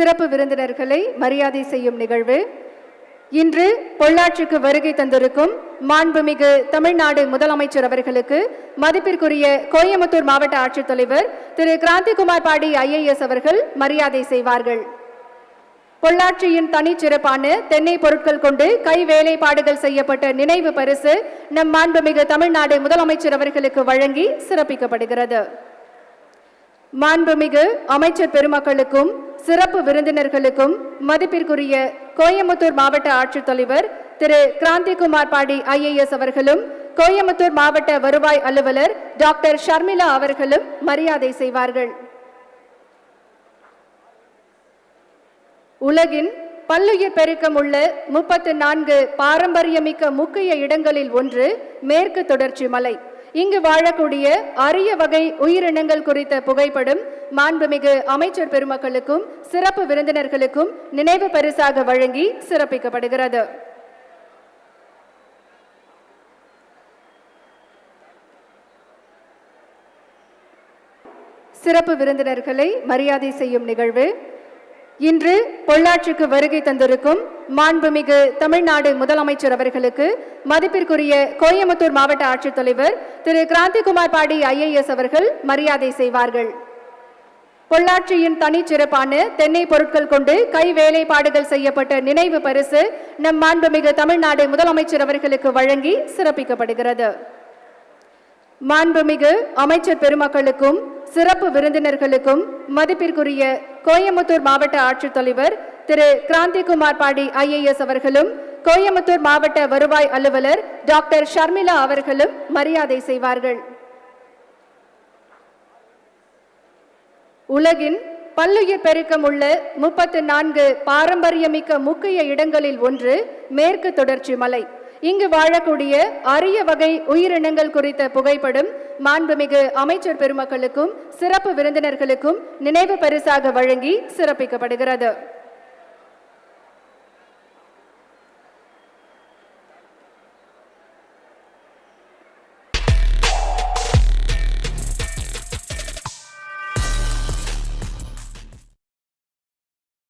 சிறப்பு விருந்தினர்களை மரியாதை செய்யும் நிகழ்வு. இன்று பொள்ளாச்சிக்கு வருகை தந்திருக்கும் மாண்புமிகு தமிழ்நாடு முதலமைச்சர் அவர்களுக்கு மதிப்பிற்குரிய கோயம்புத்தூர் மாவட்ட ஆட்சித்தலைவர் திரு. கிராந்திகுமார் பாடி ஐஏஎஸ் அவர்கள் மரியாதை செய்வார்கள். பொள்ளாச்சியின் தனிச்சிறப்பான தென்னை பொருட்கள் கொண்டு கை வேலைப்பாடுகள் செய்யப்பட்ட நினைவு பரிசு நம் மாண்புமிகு தமிழ்நாடு முதலமைச்சர் அவர்களுக்கு வழங்கி சிறப்பிக்கப்படுகிறது. மாண்புமிகு அமைச்சர் பெருமக்களுக்கும் சிறப்பு விருந்தினர்களுக்கும் மதிப்பிற்குரிய கோயம்புத்தூர் மாவட்ட ஆட்சித்தலைவர் திரு. கிராந்திகுமார் பாடி ஐஏஎஸ் அவர்களும் கோயம்புத்தூர் மாவட்ட வருவாய் அலுவலர் டாக்டர் ஷர்மிளா அவர்களும் மரியாதை செய்வார்கள். உலகின் பல்லுயிர் பெருக்கம் உள்ள முப்பத்து நான்கு பாரம்பரியமிக்க முக்கிய இடங்களில் ஒன்று மேற்கு தொடர்ச்சி மலை. இங்கு வாழக்கூடிய அரிய வகை உயிரினங்கள் குறித்த புகைப்படம் மாண்புமிகு அமைச்சர் பெருமக்களுக்கும் சிறப்பு விருந்தினர்களுக்கும் நினைவு பரிசாக வழங்கி சிறப்பிக்கப்படுகிறது. சிறப்பு விருந்தினர்களை மரியாதை செய்யும் நிகழ்வு. இன்று பொள்ளாச்சிக்கு வருகை தந்திருக்கும் மாண்புமிகு தமிழ்நாடு முதலமைச்சர் அவர்களுக்கு மதிப்பிற்குரிய கோயம்புத்தூர் மாவட்ட ஆட்சித்தலைவர் திரு. கிராந்திகுமார் பாடி ஐஏஎஸ் அவர்கள் மரியாதை செய்வார்கள். பொள்ளாச்சியின் தனிச்சிறப்பான தென்னை பொருட்கள் கொண்டு கை வேலைப்பாடுகள் செய்யப்பட்ட நினைவு பரிசு நம் மாண்புமிகு தமிழ்நாடு முதலமைச்சர் அவர்களுக்கு வழங்கி சிறப்பிக்கப்படுகிறது. மாண்புமிகு அமைச்சர் பெருமக்களுக்கும் சிறப்பு விருந்தினர்களுக்கும் மதிப்பிற்குரிய கோயம்புத்தூர் மாவட்ட ஆட்சித்தலைவர் திரு கிராந்திகுமார் பாடி ஐஏஎஸ் அவர்களும் கோயம்புத்தூர் மாவட்ட வருவாய் அலுவலர் டாக்டர் ஷர்மிளா அவர்களும் மரியாதை செய்வார்கள். உலகின் பல்லுயிர் பெருக்கம் உள்ள முப்பத்து நான்கு பாரம்பரியமிக்க முக்கிய இடங்களில் ஒன்று மேற்கு தொடர்ச்சி மலை. இங்கு வாழக்கூடிய அரிய வகை உயிரினங்கள் குறித்த புகைப்படம் மாண்புமிகு அமைச்சர் பெருமக்களுக்கும் சிறப்பு விருந்தினர்களுக்கும் நினைவு பரிசாக வழங்கி சிறப்பிக்கப்படுகிறது.